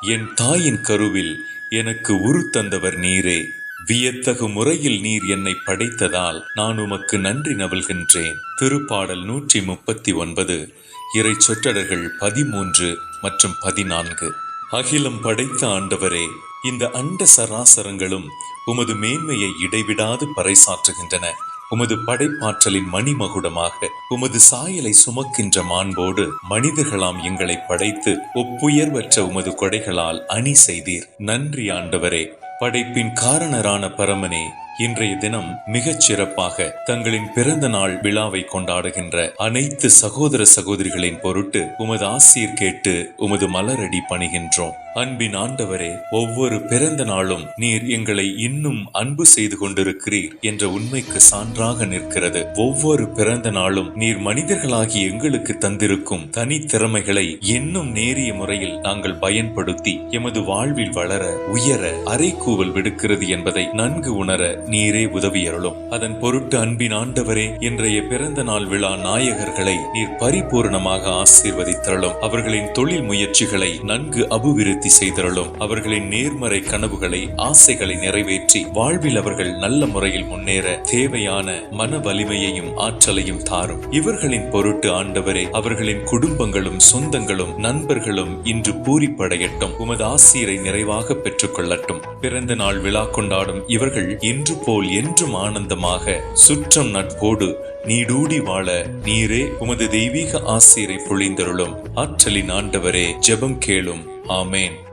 என் தாயின் கருவில் எனக்கு உரு தந்தவர் நீரே. வியத்தகு முறையில் நீர் என்னை படைத்ததால் நான் உமக்கு நன்றி நவல்கின்றேன். திருப்பாடல் நூற்றி முப்பத்தி ஒன்பது இறை சொற்றடர்கள் பதிமூன்று மற்றும் பதினான்கு. அகிலம் படைத்த ஆண்டவரே இந்த அண்ட சராசரங்களும் உமது மேன்மையை இடைவிடாது பறைசாற்றுகின்றன. உமது படைப்பாற்றலின் மணிமகுடமாக உமது சாயலை சுமக்கின்ற மாண்போடு மனிதர்களாம் எங்களை படைத்து ஒப்புயர்வற்ற உமது கொடைகளால் அணி செய்தீர். நன்றி ஆண்டவரே. படைப்பின் காரணரான பரமனே இன்றைய தினம் மிகச் சிறப்பாக தங்களின் பிறந்த நாள் விழாவை கொண்டாடுகின்ற அனைத்து சகோதர சகோதரிகளின் பொருட்டு உமது ஆசிர் கேட்டு உமது மலரடி பணிகின்றோம். அன்பின் ஆண்டவரே ஒவ்வொரு பிறந்த நாளும் நீர் எங்களை இன்னும் அன்பு செய்து கொண்டிருக்கிறீர் என்ற உண்மைக்கு சான்றாக நிற்கிறது. ஒவ்வொரு பிறந்த நாளும் நீர் மனிதர்களாகி எங்களுக்கு தந்திருக்கும் தனித்திறமைகளை இன்னும் நேரிய முறையில் நாங்கள் பயன்படுத்தி எமது வாழ்வில் வளர உயர அரைக்கூவல் விடுக்கிறது என்பதை நன்கு உணர நீரே உதவியருளும். அதன் பொருட்டு அன்பின் ஆண்டவரே இன்றைய பிறந்த நாள் விழா நாயகர்களை நீர் பரிபூர்ணமாக ஆசீர்வதித்தருளும். அவர்களின் தொழில் முயற்சிகளை நன்கு அபிவிருத்தி செய்தருளும். அவர்களின் நேர்மறை கனவுகளை ஆசைகளை நிறைவேற்றி வாழ்வில் அவர்கள் நல்ல முறையில் முன்னேற தேவையான மன வலிமையையும் ஆற்றலையும் தாரும். இவர்களின் பொருட்டு ஆண்டவரே அவர்களின் குடும்பங்களும் சொந்தங்களும் நண்பர்களும் இன்று பூரிப்படையட்டும். உமது ஆசீரை நிறைவாக பெற்றுக் கொள்ளட்டும் பிறந்த நாள் விழா கொண்டாடும் இவர்கள் இன்று போல் என்றும் ஆனந்தமாக சுற்றம் நட்போடு நீடூடி வாழ நீரே உமது தெய்வீக ஆசிரியரை பொழிந்தருளும். ஆற்றலின் ஆண்டவரே ஜெபம் கேளும். ஆமேன்.